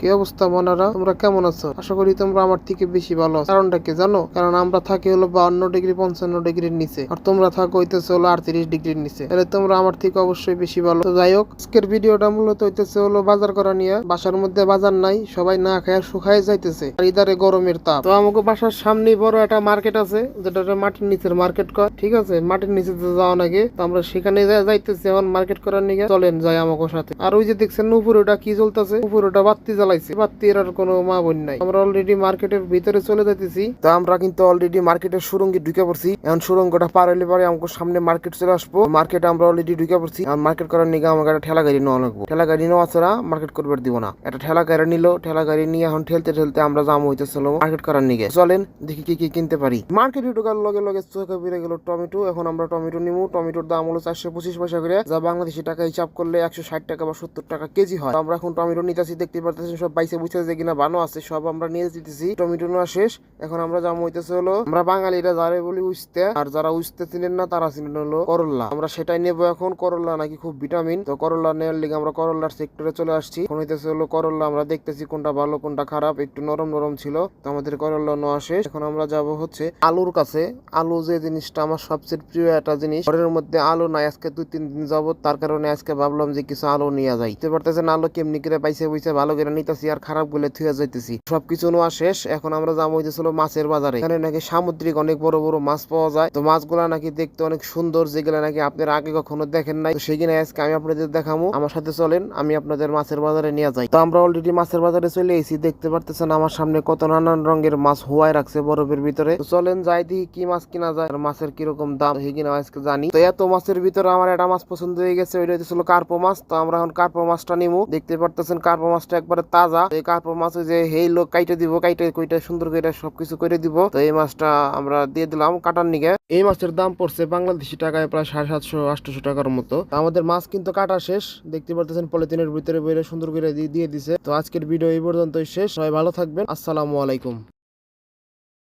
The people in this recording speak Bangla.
কি অবস্থা মনারা? তোমরা কেমন আছো? আশা করি তোমরা আমার থেকে বেশি ভালো আছো। কারণটা কি জানো? কারণ আমরা থাকি হলো বাউন্ন ডিগ্রি, পঞ্চান্ন ডিগ্রির নিচে। আর তোমরা থাকো হইতেছে হলো আটত্রিশ ডিগ্রির নিচে। তাহলে তোমরা আমার থেকে অবশ্যই বেশি ভালো। তো যাই হোক, আজকের ভিডিওটা মূলত হইতেছে হলো বাজার করা নিয়ে। বাসার মধ্যে বাজার নাই, সবাই না খায় শুকায় যাইতেছে। আর ইদারে গরমের তাপ। তো আমাকে বাসার সামনে বড় একটা মার্কেট আছে, যেটা মাটির নিচের মার্কেট কর। ঠিক আছে? মাটির নিচে যাওয়া নাকি তো আমরা সেখানে যাইতেছি এখন মার্কেট করার নিয়ে। চলেন যাই আমাকে সাথে। আর ওই যে দেখছেন উপরে ওটা কি চলতেছে? উপরে ওটা বাত্তি জ্বালাইছে। বাত্তির আর কোনো মা বোন নাই। আমরা অলরেডি মার্কেটের ভিতরে চলে যাইতেছি। তো আমরা কিন্তু অলরেডি মার্কেটের সুরঙ্গে ঢুকে পড়ছি। এখন সুরঙ্গটা পার হইলে পরে আমাকে সামনে মার্কেট চলে আসব। মার্কেটে আমরা অলরেডি ঢুকে পড়ছি। আর মার্কেট করার নিগে আমাকে একটা ঠেলা গাড়ি নেওয়া লাগবো। ঠেলা গাড়ি নেওয়া ছাড়া মার্কেট করবার দিব না। একটা ঠেলা গাড়ি নিল। ঠেলা গাড়ি নিয়ে এখন ঠেলতে ঠেলতে আমরা জাম হইতেছিল মার্কেট করার নিগে। চলেন দেখি কি কি কিনতে পারি। মার্কেটে ঢোকার লগে লগে চোখে বেড়ে গেল টমেটো। এখন আমরা টমেটো নিবো টমেটোর দাম হলো চারশো পঁচিশ পয়সা করে। যা বাংলাদেশি টাকা হিসাব করলে একশো ষাট টাকা বা সত্তর টাকা কেজি হয়। আমরা এখন টমেটো নিতেছি। দেখতে পারতেছি সব বাইসে বুঝতে যে কিনা বানো আছে, সব আমরা নিয়ে যেতেছি। টমেটো নেওয়া শেষ। এখন আমরা যা হইতেছে হলো, আমরা বাঙালিরা যারে বলি উঠতে আর যারা উঠতে চিনেন না, তারা চিনেন হলো করল্লা আমরা সেটাই নেব এখন করল্লা নাকি খুব ভিটামিন তো করল্লা নেওয়ার লিগে আমরা করল্লার সেক্টরে চলে আসছি। এখন হইতেছে হলো করল্লা আমরা দেখতেছি কোনটা ভালো, কোনটা খারাপ, একটু নরম নরম ছিল। তো আমাদের করল্লা নেওয়া শেষ। এখন আমরা যাব হচ্ছে আলুর কাছে। আলু যে জিনিসটা আমার সবচেয়ে প্রিয় একটা জিনিস, ঘরের মধ্যে আলু নাই, আজকে দুই তিন দিন যাবত তার কারণে আজকে ভাবলাম যে কিছু আলু নিয়ে যাই। বুঝতে পারতেছেন আলু কেমনি করে পাইছে বইছে ভালো করে নিতেছি আর খারাপগুলো থুয়ে যাইতেছি। সবকিছু নেওয়া শেষ, এখন আমরা যাব হইতেছিল মাছের বাজারে। এখানে নাকি সামুদ্রিক অনেক বড় বড় মাছ পাওয়া যায়। তো মাছগুলা নাকি দেখতে অনেক সুন্দর, যেগুলা নাকি আপনারা আগে কখনো দেখেন নাই। সেখানে আজকে আমি আপনাদের দেখাবো আমার সাথে চলেন, আমি আপনাদের মাছের বাজারে নিয়ে যাই। তো আমরা অলরেডি মাছের বাজারে চলে এসেছি। দেখতে পারতেছেন আমার সামনে কত নানান রঙের মাছ হোয়ায় রাখছে বরফের ভিতরে। তো চলেন যাই দেখি কি মাছ কিনা যায় আর মাছের কীরকম দাম কিনা আজকে জানি। তো এত মাছের ভিতরে আমার একটা মাছ পছন্দ হয়ে গেছে, ওইটা হইতেছিল কার্পো মাছ। তো আমরা এখন কার্পো মাছটা নিমু। দেখতে পারতেছেন কার্পো মাছটা একবারে তাজা। এই কার্পো মাছ যে হেই লোক কাইটে দিব, কাইটে কইটা সুন্দর করে সবকিছু করে দিব। তো এই মাছটা আমরা দিয়ে দিলাম কাটার নিগে এই মাছের দাম পড়ছে বাংলাদেশি টাকায় প্রায় সাড়ে সাতশো আটশো টাকার মতো। আমাদের মাছ কিন্তু কাটা শেষ। দেখতে পারতেছেন পলিথিনের ভিতরে বইরে সুন্দর করে দিয়ে দিয়ে দিছে। তো আজকের ভিডিও এই পর্যন্তই শেষ। সবাই ভালো থাকবেন। আসসালামু আলাইকুম।